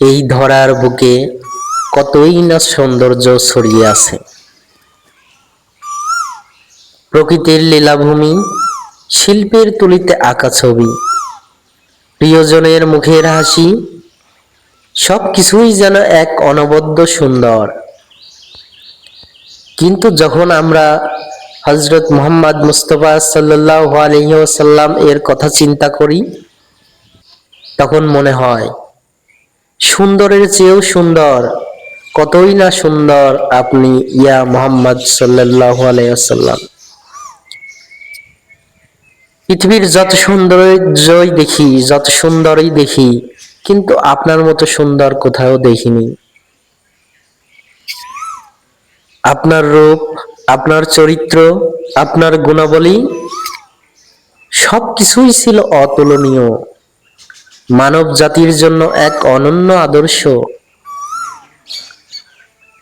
এই ধরার বুকে কতই না সৌন্দর্য ছড়িয়ে আছে। প্রকৃতির লীলাভূমি, শিল্পের তুলিতে আঁকা ছবি, প্রিয়জনের মুখের হাসি সব কিছুই যেন এক অনবদ্য সুন্দর। কিন্তু যখন আমরা হজরত মোহাম্মদ মুস্তফা সাল্লাহ আলহিসাল্লাম এর কথা চিন্তা করি, তখন মনে হয় সুন্দরের চেয়েও সুন্দর, কতই না সুন্দর আপনি ইয়া মোহাম্মদ সাল্লাহ আলাইসাল্লাম পৃথিবীর যত সৌন্দর্যই দেখি, যত সুন্দরই দেখি, কিন্তু আপনার মতো সুন্দর কোথাও দেখিনি। আপনার রূপ, আপনার চরিত্র, আপনার গুণাবলী সব কিছুই ছিল অতুলনীয়। মানব জাতির জন্য এক অনন্য আদর্শ।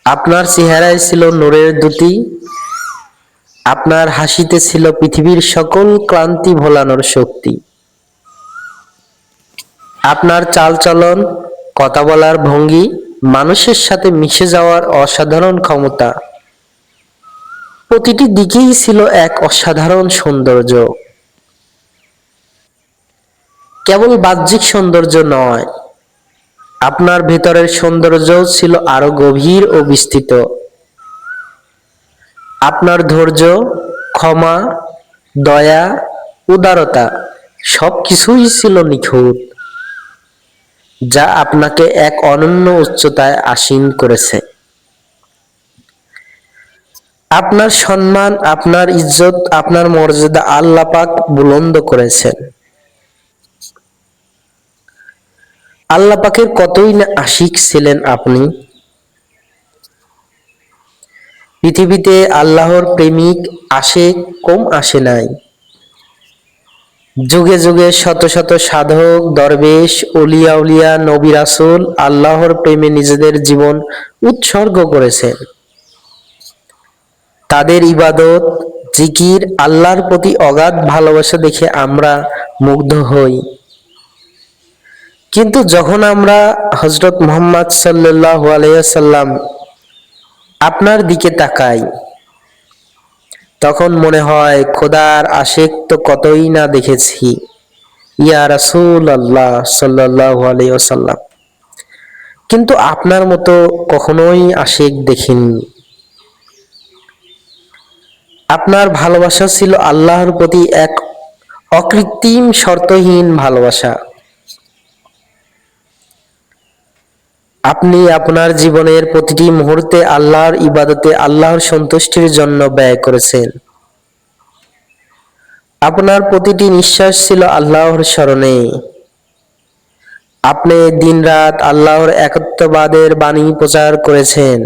আপনার চেহারায় ছিল নূরের দুটি, আপনার হাসিতে ছিল পৃথিবীর সকল ক্লান্তি ভোলানোর শক্তি। আপনার চালচলন, কথা বলার ভঙ্গি, মানুষের সাথে মিশে যাওয়ার অসাধারণ ক্ষমতা। প্রতিটি দিকেই ছিল এক অসাধারণ সৌন্দর্য। কেবল বাহ্যিক সৌন্দর্য নয়, আপনার ভেতরের সৌন্দর্যও ছিল আরও গভীর ও বিস্তৃত। আপনার ধৈর্য, ক্ষমা, দয়া, উদারতা সব কিছুই ছিল নিখুঁত, যা আপনাকে এক অনন্য উচ্চতায় আসীন করেছে। আপনার সম্মান, আপনার ইজ্জত, আপনার মর্যাদা আল্লাহ পাক বুলন্দ করেছেন। আল্লাহ পাকের কতই না আশিক ছিলেন আপনি? পৃথিবীতে আল্লাহর প্রেমিক আসে, কম আসে নাই। যুগে যুগে শত শত সাধক, দরবেশ উলিয়া উলিয়া, নবী রাসুল আল্লাহর প্রেমে নিজেদের জীবন উৎসর্গ করেছেন। তাদের ইবাদত, জিকির, আল্লাহর প্রতি অগাধ ভালোবাসা দেখে আমরা মুগ্ধ হই। কিন্তু যখন আমরা হজরত মোহাম্মদ সাল্লাহ আলাইসাল্লাম আপনার দিকে তাকাই, তখন মনে হয় খোদার আশেক তো কতই না দেখেছি। ইয়া রাসুল আল্লাহ সাল্লাহ আলাইসাল্লাম কিন্তু আপনার মতো কখনোই আশেক দেখিনি। আপনার ভালোবাসা ছিল আল্লাহর প্রতি এক অকৃত্রিম শর্তহীন ভালোবাসা। আপনি আপনার জীবনের প্রতিটি মুহূর্তে আল্লাহর ইবাদতে আল্লাহর সন্তুষ্টির জন্য ব্যয় করেছেন। আপনার প্রতিটি নিঃশ্বাস ছিল আল্লাহর স্মরণে। আপনি দিনরাত আল্লাহর একত্ববাদের বাণী প্রচার করেছেন।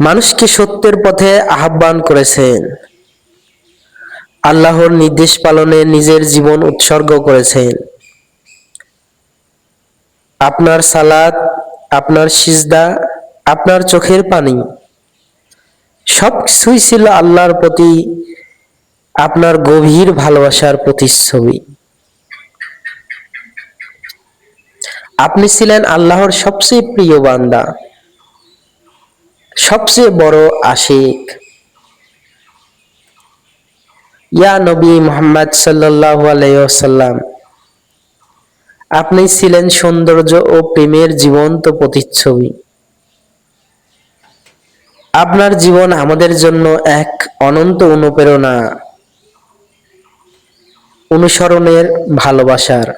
মানুষকে সত্যের পথে আহ্বান করেছেন। আল্লাহর নির্দেশ পালনে নিজের জীবন উৎসর্গ করেছেন। আপনার সালাদ, আপনার সিজদা, আপনার চোখের পানি সব কিছুই ছিল আল্লাহর প্রতি আপনার গভীর ভালোবাসার প্রতিচ্ছবি। আপনি ছিলেন আল্লাহর সবচেয়ে প্রিয় বান্দা, সবচেয়ে বড় আশিক। ইয়া নবী মোহাম্মদ সাল্লাহ আলাইসাল্লাম আপনি ছিলেন সৌন্দর্য ও প্রেমের জীবন্ত প্রতিচ্ছবি। আপনার জীবন আমাদের জন্য এক অনন্ত অনুপ্রেরণা, অনুসরণের ভালোবাসার।